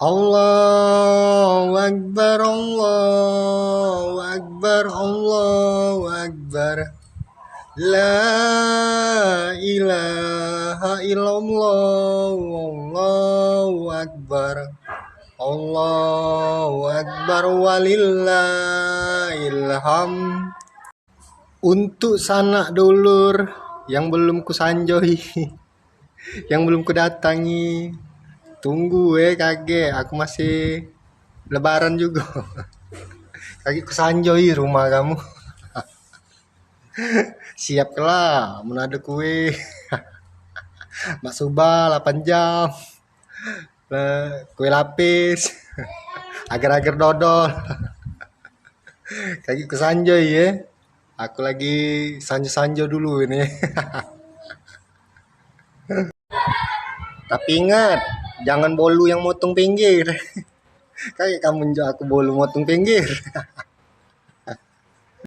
Allahu Akbar Allahu Akbar Allahu Akbar. La ilaha illallah Allahu Akbar. Allahu Akbar walillahilham. Untuk sanak dulur yang belum kusanjoi Yang belum kudatangi Tunggu eh kaget, aku masih lebaran juga. Kaki kusanjoi rumah kamu. Siap lah, mau ada kue. Mak Suba 8 jam. Kue lapis. Agar-agar dodol. Kaki kusanjoi ya. Aku lagi sanjo-sanjo dulu ini. Tapi ingat, jangan bolu yang motong pinggir. Kayak kamu aku bolu motong pinggir.